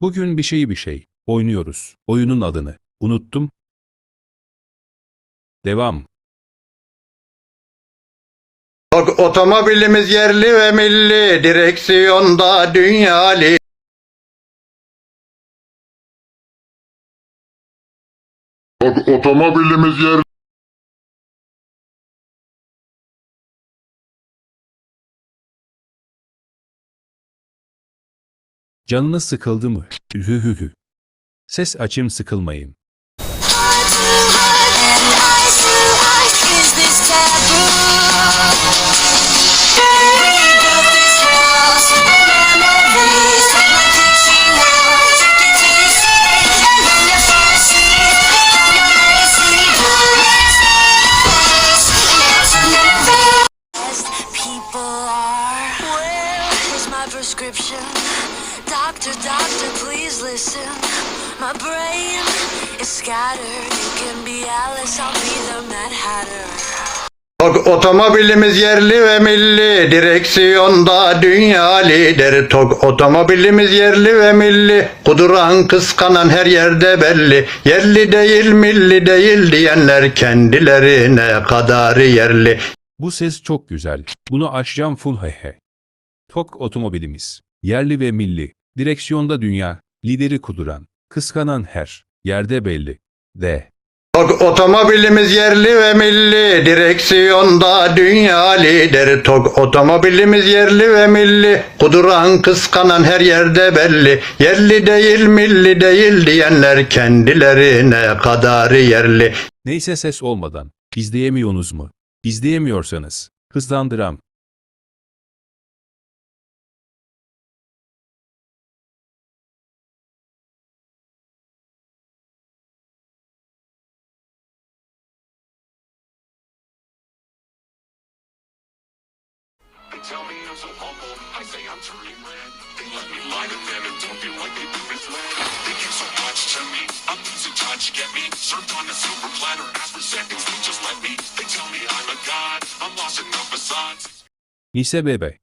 Bugün bir şeyi bir şey. Oynuyoruz. Oyunun adını. Unuttum. Devam. Otomobilimiz yerli ve milli, direksiyonda dünyalı. Ot- Otomobilimiz yer Canınız sıkıldı mı? Hühühü. Ses açım my prescription? Doctor, doctor, please listen. My brain is scattered. You can be Alice, I'll be the Mad Hatter. Tok otomobilimiz yerli ve milli, direksiyonda dünya lideri. Tok otomobilimiz yerli ve milli, kuduran kıskanan her yerde belli. Yerli değil milli değil diyenler kendilerine kadar yerli. Bu ses çok güzel. Bunu açacağım full hehe. Tok otomobilimiz. Yerli ve milli. Direksiyonda dünya. Lideri kuduran. Kıskanan her. Yerde belli. De. Tok otomobilimiz yerli ve milli, direksiyonda dünya lideri. Tok otomobilimiz yerli ve milli, kuduran kıskanan her yerde belli. Yerli değil milli değil diyenler kendilerine kadar yerli. Neyse ses olmadan. İzleyemiyorsunuz mu? İzleyemiyorsanız. Hızlandıram. They tell me I'm so humble, I say I'm red. They let me lie to them and don't feel like they've been misled. They give so much to me, I'm losing touch, get me? Served on a silver platter, ask for seconds, they just let me. They tell me I'm a god, I'm lost in the facades. Lise bebe.